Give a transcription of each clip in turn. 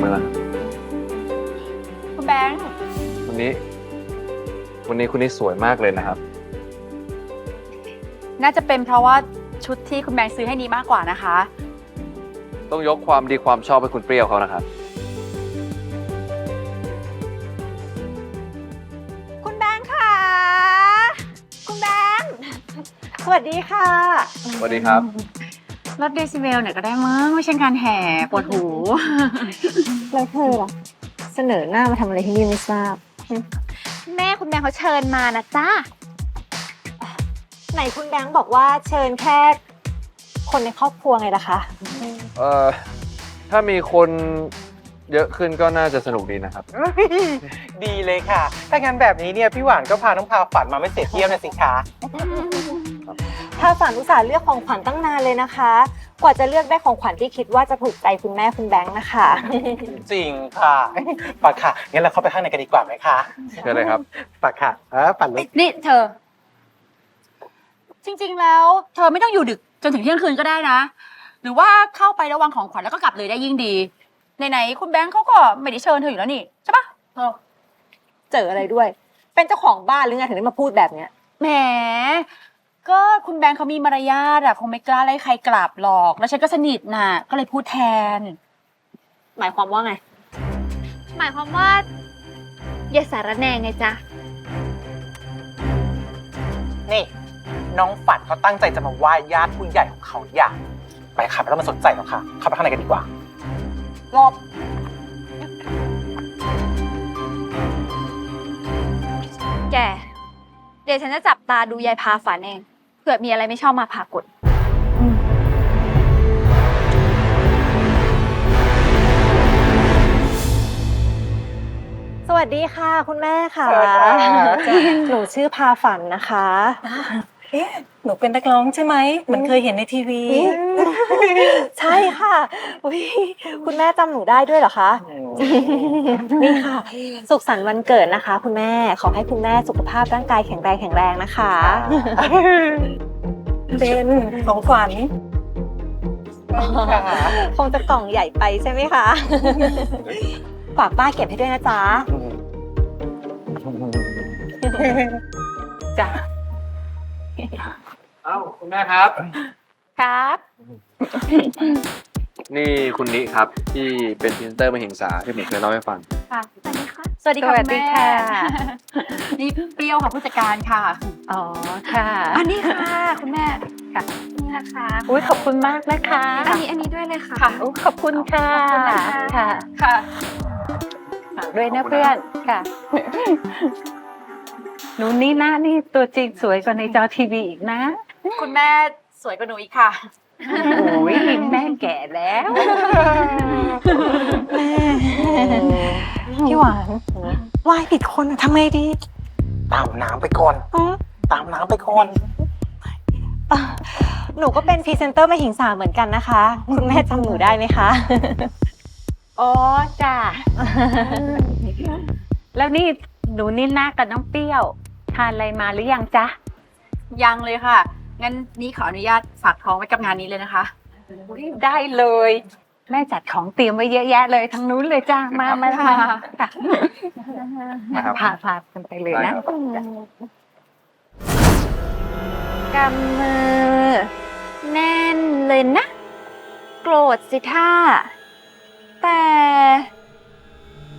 แบงค์วันนี้ วันนี้คุณนี่สวยมากเลยนะครับ น่าจะเป็นเพราะว่าชุดที่คุณแบงค์ซื้อให้นี้มากกว่านะคะ ต้องยกความดีความชอบให้คุณเปรี้ยวเขานะครับ คุณแบงค์ค่ะ คุณแบงค์ สวัสดีค่ะ สวัสดีครับ ลดเดซิเบลหน่อยก็ได้มั้งไม่ใช่การแห่ปวดหู แล้วเธอล่ะเสนอหน้ามาทำอะไรที่นี่ไม่ทราบ แม่คุณแม่เขาเชิญมานะจ้าไหนคุณแบงค์บอกว่าเชิญแค่คนในครอบครัวไงล่ะคะ เอ่อ ถ้ามีคนเยอะขึ้นก็น่าจะสนุกดีนะครับ ดีเลยค่ะ ถ้างั้นแบบนี้เนี่ยพี่หวานก็พาน้องพาฝันมาไม่เสียเที่ยวนะสิคะ ถ้าฝันอุตส่าห์เลือกของขวัญตั้งนานเลยนะคะ กว่าจะเลือกได้ของขวัญที่คิดว่าจะถูกใจคุณแม่คุณแบงค์นะคะ จริงค่ะปากค่ะงั้นเราเข้าไปข้างในกันดีกว่าไหมคะเชิญเลยครับปากค่ะเออฝันเลยนี่เธอ จริงๆแล้ว เธอไม่ต้องอยู่ดึกจนถึงเที่ยงคืนก็ได้นะ หรือว่าเข้าไประวังของขวัญแล้วก็กลับเลยได้ยิ่งดีไหนๆคุณแบงค์เขาก็ไม่ได้เชิญเธออยู่แล้วนี่ใช่ปะเธอเจออะไรด้วย เป็นเจ้าของบ้านหรือไงถึงได้มาพูดแบบเนี้ยแหม ก็คุณแบงค์เขามีมารยาทอะคงไม่กล้าไล่ใครกลับหรอก แล้วฉันก็สนิทน่ะ ก็เลยพูดแทน หมายความว่าไง หมายความว่า อย่าสารแหนงไงจ๊ะ นี่ น้องฝันเขาตั้งใจจะมาไหว้ญาติผู้ใหญ่ของเขาอย่างไปค่ะไม่ต้องมาสนใจหรอกค่ะ เข้าไปข้างในกันดีกว่า รอบ แก เดี๋ยวฉันจะจับตาดูยายพาฝันเองเผื่อมีอะไรไม่ชอบมาพากดสวัสดีค่ะ คุณแม่ค่ะ สวัสดีค่ะ หนูชื่อพาฝันนะคะ เอ๊ะ หนูเป็นนักร้องใช่ไหมเหมันเคยเห็นในทีวี ใช่ค่ะอุ๊ยคุณแม่จำหนูได้ด้วยเหรอคะ นี่ค่ะ สุขสันต์วันเกิดนะคะ คุณแม่ ขอให้คุณแม่สุขภาพร่างกายแข็งแรงแข็งแรงนะคะเบนของขวัญคงจะกล่องใหญ่ไปใช่ไหมคะ ฝากป้าเก็บให้ด้วยนะจ๊ะ จ้ะ เอ้าคุณแม่ครับ ครับ นี่คุณนิครับที่เป็นพรีเซนเตอร์มาหิงสาที่ผมเคยเล่าให้ฟัง ค่ะ สวัสดีค่ะสวัสดีค่ะคุณแม่นี่เปรี้ยวค่ะผู้จัดการค่ะ อ๋อค่ะ อันนี้ค่ะคุณแม่ค่ะ นี่นะคะอุ้ยขอบคุณมากนะคะอันนี้อันนี้ด้วยเลยค่ะ ค่ะโอ้ขอบคุณค่ะ ขอบคุณนะคะ ค่ะค่ะ ฝากด้วยนะเพื่อนค่ะ หนูนี่หน้านี่ตัวจริงสวยกว่าในจอทีวีอีกนะ คุณแม่สวยกว่าหนูอีกค่ะ โอ้ยแม่แก่แล้วพี่หวานวายผิดคนอะทำไงดี ตามน้ำไปก่อน อ๋อตามน้ำไปก่อนอะหนูก็เป็นพรีเซนเตอร์มาหิงสาเหมือนกันนะคะ คุณแม่จำหนูได้ไหมคะ อ๋อจ้ะแล้วนี่หนูนี่หน้ากับน้องเปรี้ยว ทานอะไรมาหรือยังจ๊ะ ยังเลยค่ะ งั้นนี่ขออนุญาตฝากท้องไว้กับงานนี้เลยนะคะได้เลย แม่จัดของเตรียมไว้เยอะแยะเลยทั้งนู้นเลยจ้ามามามาค่ะค่ะนะครับ พาพากันไปเลยได้นะครับกำมือ แน่นเลยนะ โกรธสิท่า แต่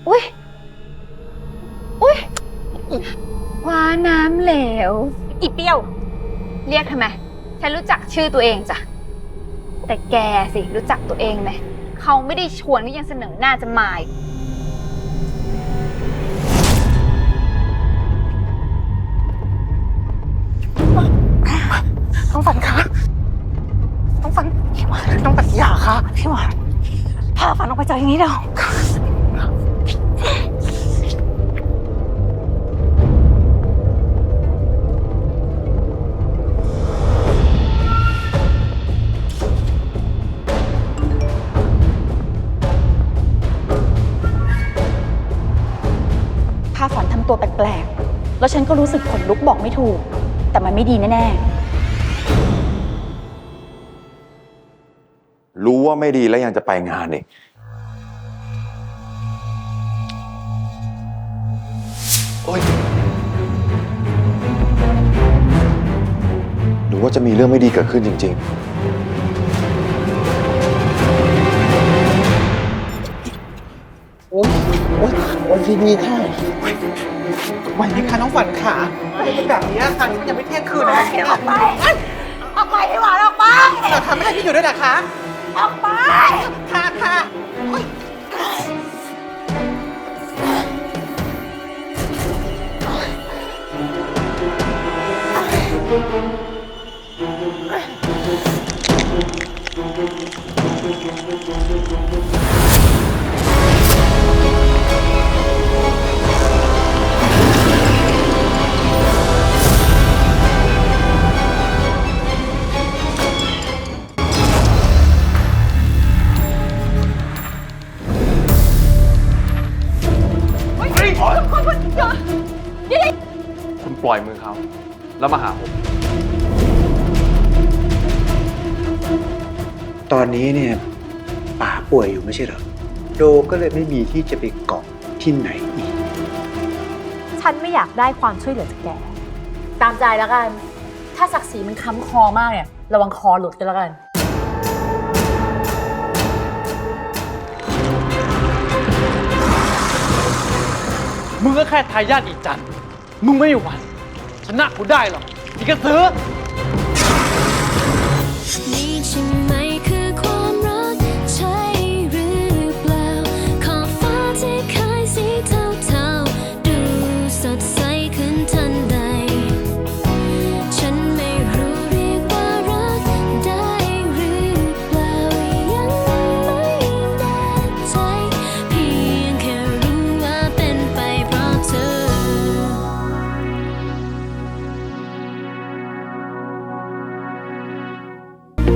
อุ้ยอุ้ยว้าน้ำเหลว อีเปรี้ยว เรียกทำไม ฉันรู้จักชื่อตัวเองจ้ะ แต่แกสิรู้จักตัวเองไหม เขาไม่ได้ชวนก็ยังเสนอหน้าจะมาอีกน้องฝันคะน้องฝันพี่หวานน้องฝันอย่าค่ะพี่หวานพาฝันออกไปจากอย่างนี้เดี๋ยว พาฝันทำตัวแปลกๆ แล้วฉันก็รู้สึกขนลุกบอกไม่ถูก แต่มันไม่ดีแน่รู้ว่าไม่ดีแล้วยังจะไปงานอีกหรือว่าจะมีเรื่องไม่ดีเกิดขึ้นจริง ๆ โอ๊ยโอ๊ยดีๆค่ะไหวไหมคะน้องฝันขาอะไรเป็นแบบนี้ค่ะนี่มันยังไม่เที่ยงคืนนะออกไป ออกไปให้หวานออกไปเหรอคะไม่ให้พี่อยู่ด้วยนะคะ ออกไป ค่ะค่ะโอ๊ แล้วมาหาผม ตอนนี้เนี่ยป๋าป่วยอยู่ไม่ใช่เหรอ โดก็เลยไม่มีที่จะไปเกาะที่ไหนอีก ฉันไม่อยากได้ความช่วยเหลือจากแก ตามใจแล้วกัน ถ้าศักดิ์ศรีมันค้ำคอมากเนี่ย ระวังคอหลุดกันแล้วกัน มึงก็แค่ทายาทอีจันทร์มึงไม่มีวัน ชนะกูได้หรอกที่กระสือ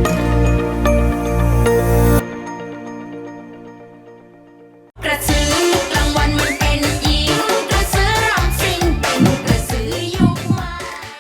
Bye.